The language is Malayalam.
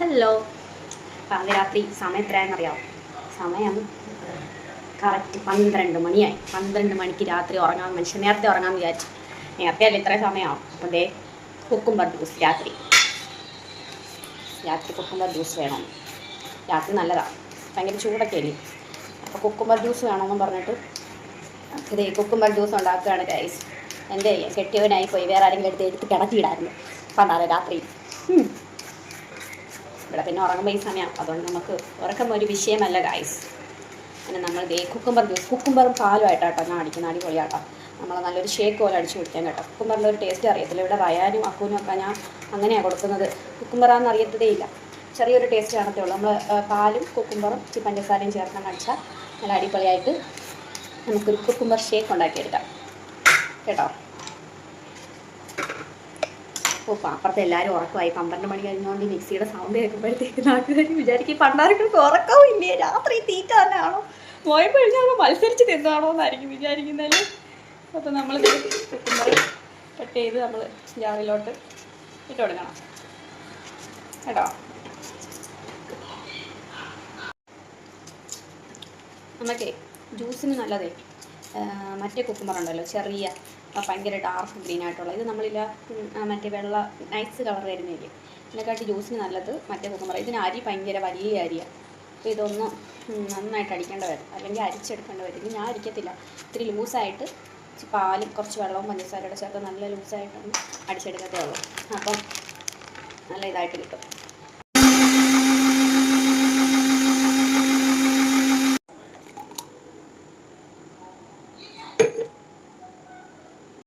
ഹലോ പാതിരാത്രി സമയം എത്രയാണെന്നറിയാമോ സമയം കറക്റ്റ് പന്ത്രണ്ട് മണിയായി. പന്ത്രണ്ട് മണിക്ക് രാത്രി ഉറങ്ങാൻ മനുഷ്യൻ നേരത്തെ ഉറങ്ങാൻ വിചാരിച്ചു. നേരത്തെ അല്ല ഇത്രയും സമയമാവും അപ്പോൾ ദേ കുക്കുംബർ ജ്യൂസ് രാത്രി. രാത്രി കുക്കുംബർ ജ്യൂസ് വേണം. രാത്രി നല്ലതാണ് ഭയങ്കര ചൂടൊക്കെ അല്ലേ? അപ്പോൾ കുക്കുംബർ ജ്യൂസ് വേണമെന്ന് പറഞ്ഞിട്ട് ഇത് കുക്കുംബർ ജ്യൂസ് ഉണ്ടാക്കുകയാണ് ഗൈസ് എന്റെ കെട്ടിയവനായി പോയി. വേറെ ആരെങ്കിലും എടുത്ത് എടുത്ത് കിടത്തിയിടായിരുന്നു. പണ്ടാറ് രാത്രി. ഇവിടെ പിന്നെ ഉറങ്ങുമ്പോൾ ഈ സമയം. അതുകൊണ്ട് നമുക്ക് ഉറക്കം ഒരു വിഷയമല്ല ഗായ്സ് പിന്നെ നമ്മൾ ദേ കുക്കുംബർ ജ്യൂസ് കുക്കുംബറും പാലുമായിട്ടാട്ടോ ഞാൻ അടിക്കുന്ന അടിപൊളിയാട്ടോ. നമ്മൾ നല്ലൊരു ഷേക്ക് പോലെ അടിച്ച് കുടിക്കാൻ കേട്ടോ. കുക്കുംബറിന്റെ ഒരു ടേസ്റ്റ് അറിയത്തില്ല. ഇവിടെ വയാനും അക്കൂനും ഒക്കെ ഞാൻ അങ്ങനെയാണ് കൊടുക്കുന്നത്. കുക്കുംബറാന്ന് അറിയത്തതേ ഇല്ല. ചെറിയൊരു ടേസ്റ്റ് കാണത്തേ ഉള്ളൂ. നമ്മൾ പാലും കുക്കുംബറും ഇച്ചിരി പഞ്ചസാരയും ചേർക്കാൻ അടിച്ചാൽ നല്ല അടിപൊളിയായിട്ട് നമുക്കൊരു കുക്കുംബർ ഷേക്ക് ഉണ്ടാക്കിയെടുക്കാം. കേട്ടോ? ഓ അപ്പുറത്തെ എല്ലാവരും ഉറക്കമായി. പന്ത്രണ്ട് മണി കഴിഞ്ഞുകൊണ്ട് മിക്സിയുടെ സൗണ്ട് കേൾക്കുമ്പോഴത്തേക്ക് നാട്ടുകാർ വിചാരിക്കും പണ്ടാർക്കൊക്കെ ഉറക്കവും ഇല്ലേ? രാത്രി തീറ്റ തന്നെയാണോ? പോയപ്പോൾ അങ്ങ് മത്സരിച്ച് തിന്നാണോ എന്നായിരിക്കും വിചാരിക്കുന്നതിൽ അപ്പോൾ നമ്മൾ കട്ട് ചെയ്ത് നമ്മൾ ജാറിലോട്ട് ഇട്ട് കൊടുക്കണം. കേട്ടോ? നമുക്കേ ജ്യൂസിന് നല്ലതേ മറ്റേ കുക്കുമ്പർ ഉണ്ടല്ലോ ചെറിയ ഭയങ്കര ഡാർക്ക് ഗ്രീൻ ആയിട്ടുള്ള. ഇത് നമ്മളില്ല മറ്റേ വെള്ള നൈസ് കളർ വരുന്നില്ലേ? ഇതിനെക്കാട്ടി ജ്യൂസിന് നല്ലത് മറ്റേ കുക്കുമ്പർ. ഇതിന് അരി ഭയങ്കര വലിയ അരിയാണ് അപ്പോൾ ഇതൊന്ന് നന്നായിട്ട് അടിക്കേണ്ട വരും. അല്ലെങ്കിൽ അരിച്ചെടുക്കേണ്ട വരും. ഞാൻ അരിക്കത്തില്ല. ഇത്തിരി ലൂസായിട്ട് പാലും കുറച്ച് വെള്ളവും പഞ്ചസാരയുടെ ചേർത്ത് നല്ല ലൂസായിട്ടൊന്ന് അടിച്ചെടുക്കത്തേ ഉള്ളൂ. അപ്പം നല്ല ഇതായിട്ട് കിട്ടും.